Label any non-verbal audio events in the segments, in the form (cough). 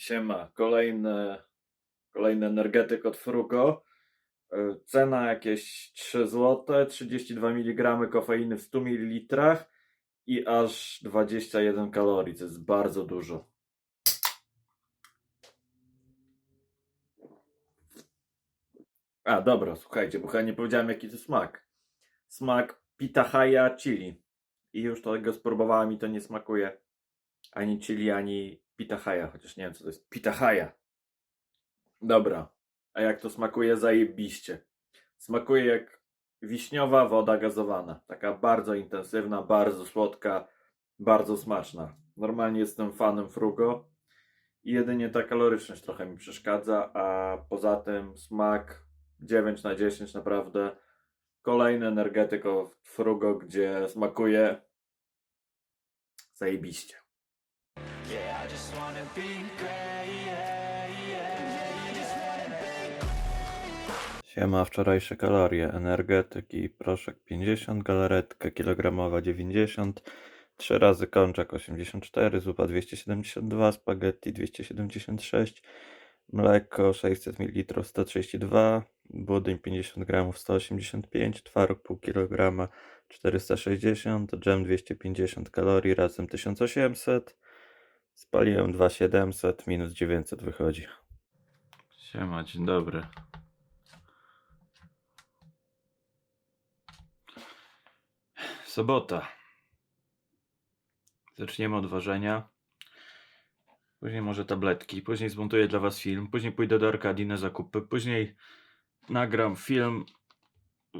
Siema, kolejny, kolejny energetyk od Frugo. Y, Cena jakieś 3 zł, 32 mg kofeiny w 100 ml i aż 21 kalorii, to jest bardzo dużo. A, dobra, słuchajcie, bo chyba nie powiedziałem jaki to smak. Smak pitahaya chili. I już tego spróbowałem i to nie smakuje ani chili, ani pitahaya, chociaż nie wiem co to jest. Pitahaya. Dobra. A jak to smakuje? Zajebiście. Smakuje jak wiśniowa woda gazowana. Taka bardzo intensywna, bardzo słodka, bardzo smaczna. Normalnie jestem fanem Frugo. I jedynie ta kaloryczność trochę mi przeszkadza, a poza tym smak 9 na 10 naprawdę. Kolejny energetyk Frugo, gdzie smakuje zajebiście. Yeah, I just wanna be great, yeah, yeah. You just wanna be Siema, wczorajsze kalorie. Energetyki, proszek 50, galaretka kilogramowa 90, 3 razy kączek 84, zupa 272, spaghetti 276, mleko 600 ml 132, budyń 50 g 185, twaróg pół kg 460, dżem 250 kalorii, razem 1800, spaliłem 2700, minus 900 wychodzi. Siema, dzień dobry. Sobota. Zaczniemy od ważenia. Później może tabletki. Później zmontuję dla Was film. Później pójdę do Arkadii na zakupy. Później nagram film.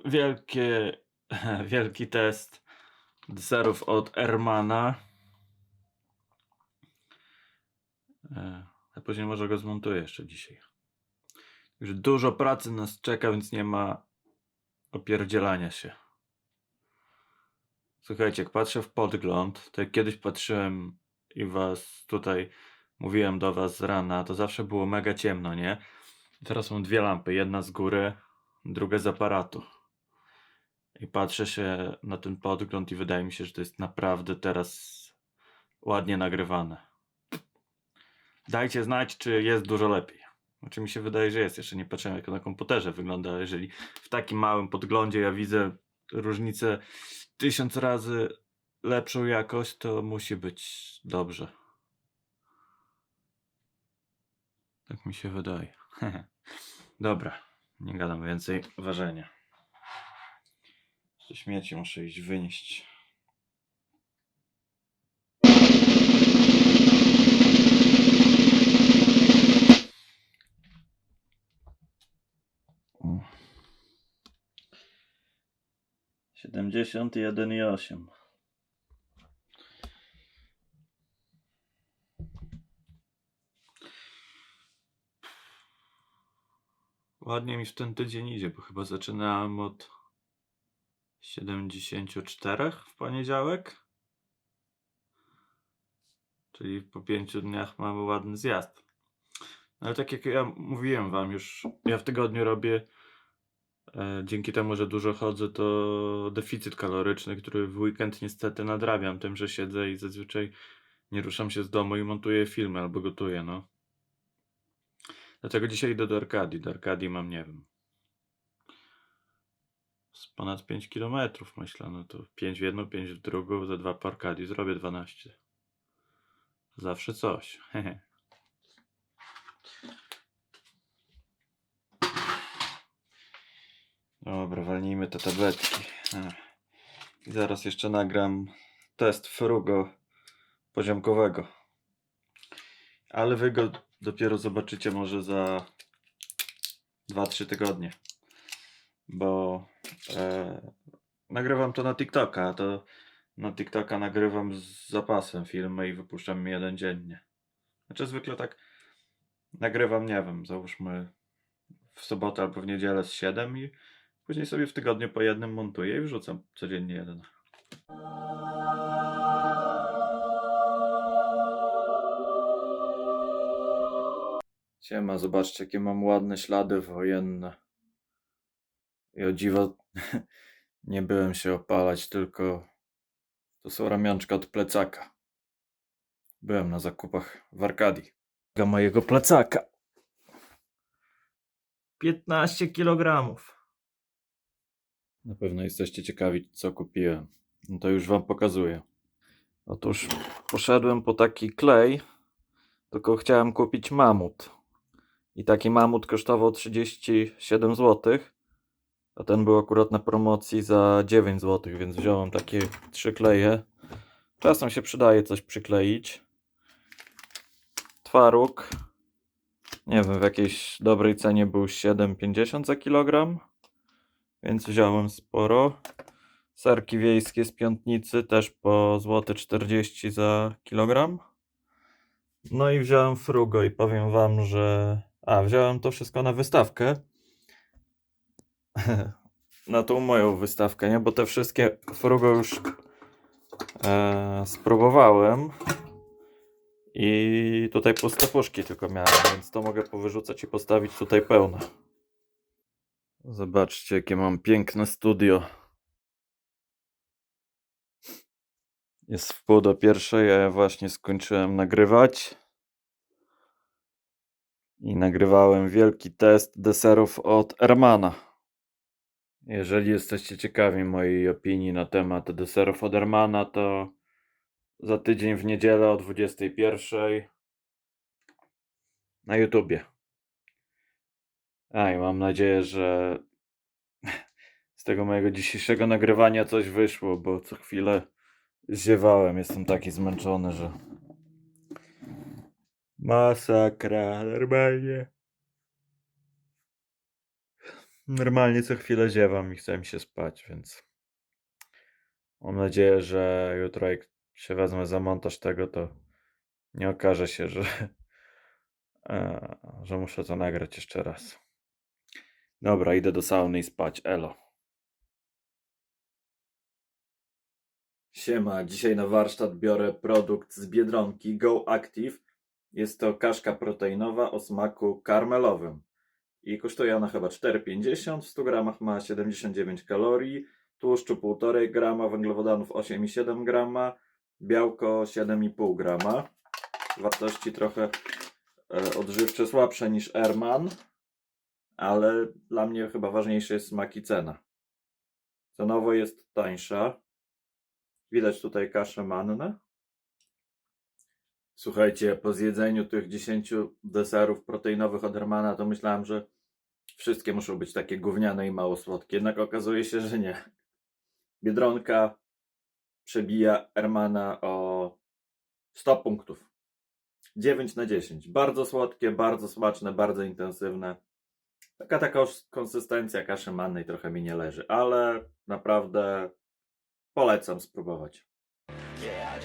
Wielkie, (laughs) wielki test deserów od Ermana. E, A później może go zmontuję jeszcze dzisiaj. Także dużo pracy nas czeka, więc nie ma opierdzielania się. Słuchajcie, jak patrzę w podgląd, to jak kiedyś patrzyłem i was tutaj mówiłem do was z rana, to zawsze było mega ciemno, nie? Teraz są dwie lampy, jedna z góry, druga z aparatu. I patrzę się na ten podgląd i wydaje mi się, że to jest naprawdę teraz ładnie nagrywane. Dajcie znać, czy jest dużo lepiej. Znaczy mi się wydaje, że jest. Jeszcze nie patrzyłem, jak na komputerze wygląda. ale Jeżeli w takim małym podglądzie ja widzę różnicę tysiąc razy lepszą jakość, to musi być dobrze. Tak mi się wydaje. (laughs) Dobra, nie gadam więcej. Ważenie. Te śmieci muszę iść wynieść. 71 i 8. Ładnie mi w ten tydzień idzie, bo chyba zaczynałem od 74 w poniedziałek. Czyli po pięciu dniach mamy ładny zjazd. Ale tak jak ja mówiłem wam już, ja w tygodniu robię Dzięki temu, że dużo chodzę, to deficyt kaloryczny, który w weekend niestety nadrabiam tym, że siedzę i zazwyczaj nie ruszam się z domu i montuję filmy albo gotuję, no. Dlatego dzisiaj idę do Arkadii. Do Arkadii mam, nie wiem, z ponad 5 km myślę, no to 5 w jedną, 5 w drugą, za dwa po Arkadii zrobię 12. Zawsze coś. hehe. (laughs) Dobra, walnijmy te tabletki. I zaraz jeszcze nagram test frugo poziomkowego. Ale wy go dopiero zobaczycie może za 2-3 tygodnie. Bo e, nagrywam to na TikToka, a to na TikToka nagrywam z zapasem filmy i wypuszczam jeden dziennie. Znaczy zwykle tak nagrywam, nie wiem, załóżmy w sobotę albo w niedzielę z 7 i Później sobie w tygodniu po jednym montuję i wrzucam codziennie jeden. Siema, zobaczcie jakie mam ładne ślady wojenne. I o dziwo (laughs) nie byłem się opalać, tylko to są ramionczka od plecaka. Byłem na zakupach w Arkadii. mojego plecaka. 15 kg. Na pewno jesteście ciekawi, co kupiłem. No to już wam pokazuję. Otóż poszedłem po taki klej, tylko chciałem kupić mamut. I taki mamut kosztował 37 zł. A ten był akurat na promocji za 9 zł, więc wziąłem takie trzy kleje. Czasem się przydaje coś przykleić. Twaróg. Nie wiem, w jakiejś dobrej cenie był 7,50 za kilogram. Więc wziąłem sporo. Serki wiejskie z piątnicy też po złote 40 za kilogram. No i wziąłem frugo i powiem wam, że. A, wziąłem to wszystko na wystawkę. (laughs) na tą moją wystawkę, nie? Bo te wszystkie frugo już e, spróbowałem. I tutaj puste puszki tylko miałem, więc to mogę powyrzucać i postawić tutaj pełne. Zobaczcie, jakie mam piękne studio. Jest w pół do pierwszej, ja właśnie skończyłem nagrywać. I nagrywałem wielki test deserów od Ermana. Jeżeli jesteście ciekawi mojej opinii na temat deserów od Ermana, to za tydzień w niedzielę o 21 na YouTubie. A i mam nadzieję, że z tego mojego dzisiejszego nagrywania coś wyszło, bo co chwilę ziewałem. Jestem taki zmęczony, że. Masakra, normalnie. Normalnie co chwilę ziewam i chce mi się spać, więc. Mam nadzieję, że jutro jak się wezmę za montaż tego, to nie okaże się, że, e, że muszę to nagrać jeszcze raz. Dobra, idę do sauny i spać. Elo. Siema, dzisiaj na warsztat biorę produkt z Biedronki Go Active. Jest to kaszka proteinowa o smaku karmelowym. I kosztuje ona chyba 4,50. W 100 gramach ma 79 kalorii, tłuszczu 1,5 grama, węglowodanów 8,7 grama, białko 7,5 grama. Wartości trochę e, odżywcze słabsze niż Erman, ale dla mnie chyba ważniejszy jest smak i cena. Cenowo jest tańsza. Widać tutaj kaszę mannę. Słuchajcie, po zjedzeniu tych 10 deserów proteinowych od Hermana, to myślałem, że wszystkie muszą być takie gówniane i mało słodkie. Jednak okazuje się, że nie. Biedronka przebija Hermana o 100 punktów. 9 na 10. Bardzo słodkie, bardzo smaczne, bardzo intensywne. Taka taka konsystencja kaszy mannej trochę mi nie leży, ale naprawdę polecam spróbować. Yeah,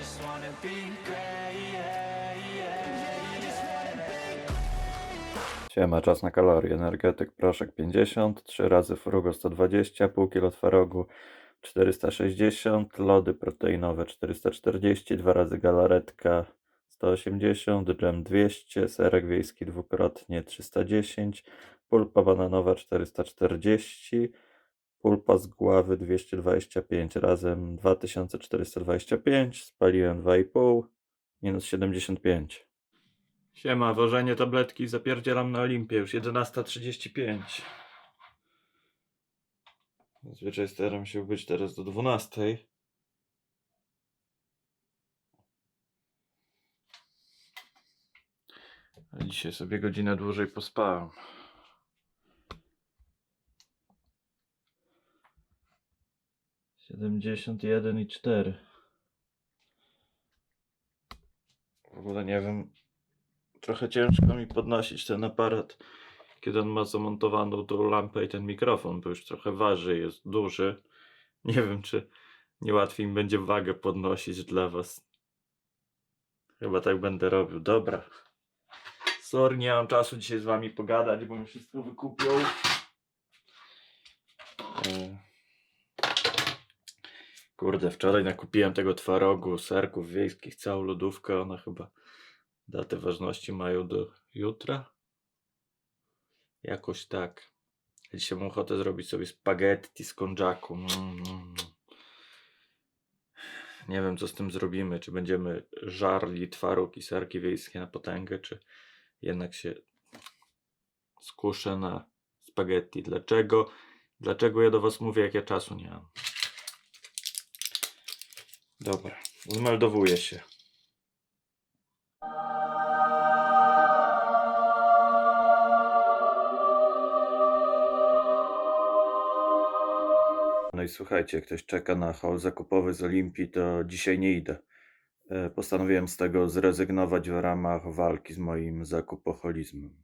Siema, czas na kalorie. Energetyk proszek 50, 3 razy frugo 120, pół kilo twarogu 460, lody proteinowe 440, 2 razy galaretka 180, dżem 200, serek wiejski dwukrotnie 310, pulpa bananowa 440, pulpa z gławy 225, razem 2425, spaliłem 2,5, minus 75. Siema, wożenie tabletki zapierdzielam na Olimpię, już 11.35. Zazwyczaj staram się być teraz do 12. A dzisiaj sobie godzinę dłużej pospałem. Siedemdziesiąt jeden i cztery. W ogóle nie wiem, trochę ciężko mi podnosić ten aparat, kiedy on ma zamontowaną tą lampę i ten mikrofon, bo już trochę waży, jest duży. Nie wiem, czy nie łatwiej mi będzie wagę podnosić dla was. Chyba tak będę robił. Dobra. Sorry, nie mam czasu dzisiaj z wami pogadać, bo mi wszystko wykupią. Kurde, wczoraj nakupiłem tego twarogu, serków wiejskich, całą lodówkę. One chyba datę ważności mają do jutra. Jakoś tak. Dzisiaj mam ochotę zrobić sobie spaghetti z konjaku. Mm, mm, mm. Nie wiem, co z tym zrobimy. Czy będziemy żarli twaróg i serki wiejskie na potęgę, czy, jednak się skuszę na spaghetti. Dlaczego? Dlaczego ja do was mówię, jak ja czasu nie mam? Dobra, zmeldowuję się. No i słuchajcie, jak ktoś czeka na hol zakupowy z Olimpii, to dzisiaj nie idę. E, Postanowiłem z tego zrezygnować w ramach walki z moim zakupoholizmem.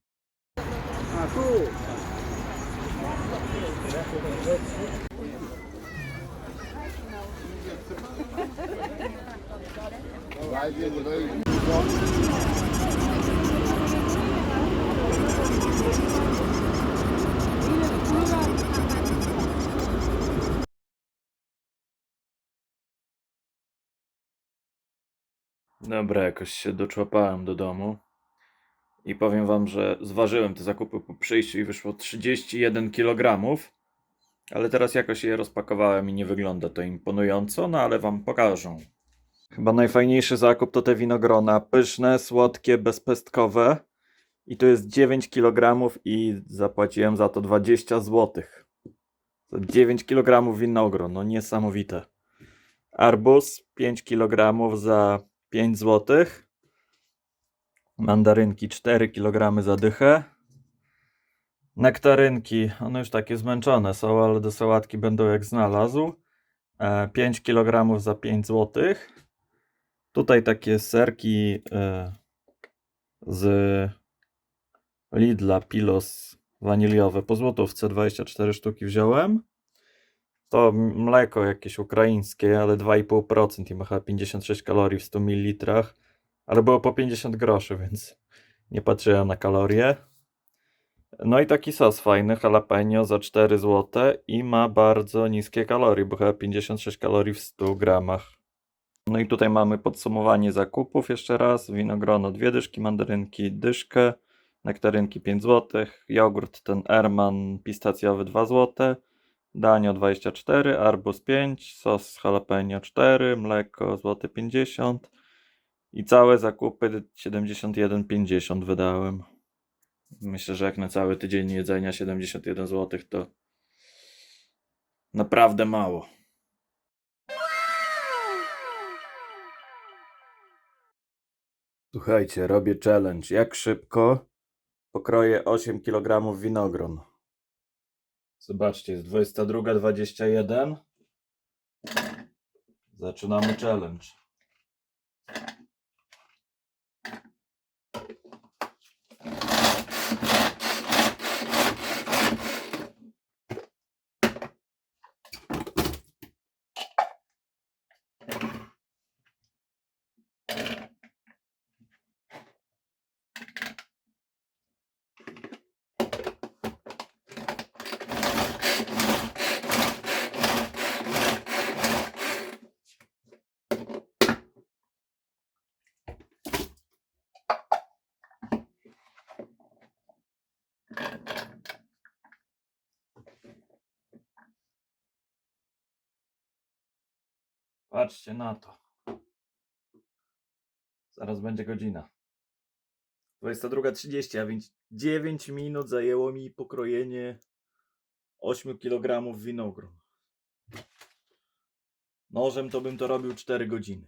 Dobra, jakoś się doczłapałem do domu. I powiem wam, że zważyłem te zakupy po przyjściu i wyszło 31 kg. Ale teraz jakoś je rozpakowałem i nie wygląda to imponująco, no ale wam pokażę. Chyba najfajniejszy zakup to te winogrona. Pyszne, słodkie, bezpestkowe. I to jest 9 kg i zapłaciłem za to 20 zł. Za 9 kg winogron, no niesamowite. Arbuz 5 kg za 5 zł. Mandarynki 4 kg za dychę. Nektarynki, one już takie zmęczone są, ale do sałatki będą jak znalazł. E, 5 kg za 5 zł. Tutaj takie serki e, z Lidla Pilos waniliowe po złotówce 24 sztuki wziąłem. To mleko jakieś ukraińskie, ale 2,5% i ma chyba 56 kalorii w 100 ml. Ale było po 50 groszy, więc nie patrzyłem na kalorie. No i taki sos fajny, jalapeno za 4 zł i ma bardzo niskie kalorie, bo chyba 56 kalorii w 100 gramach. No i tutaj mamy podsumowanie zakupów jeszcze raz. Winogrono dwie dyszki, mandarynki dyszkę, nektarynki 5 zł, jogurt ten Erman pistacjowy 2 zł, danio 24, arbuz 5, sos jalapeno 4, mleko złoty 50 i całe zakupy 71,50 wydałem. Myślę, że jak na cały tydzień jedzenia 71 zł to naprawdę mało. Słuchajcie, robię challenge. Jak szybko pokroję 8 kg winogron? Zobaczcie, jest 22.21. Zaczynamy challenge. Patrzcie na to. Zaraz będzie godzina. 22.30, a więc 9 minut zajęło mi pokrojenie 8 kg winogron. Nożem to bym to robił 4 godziny.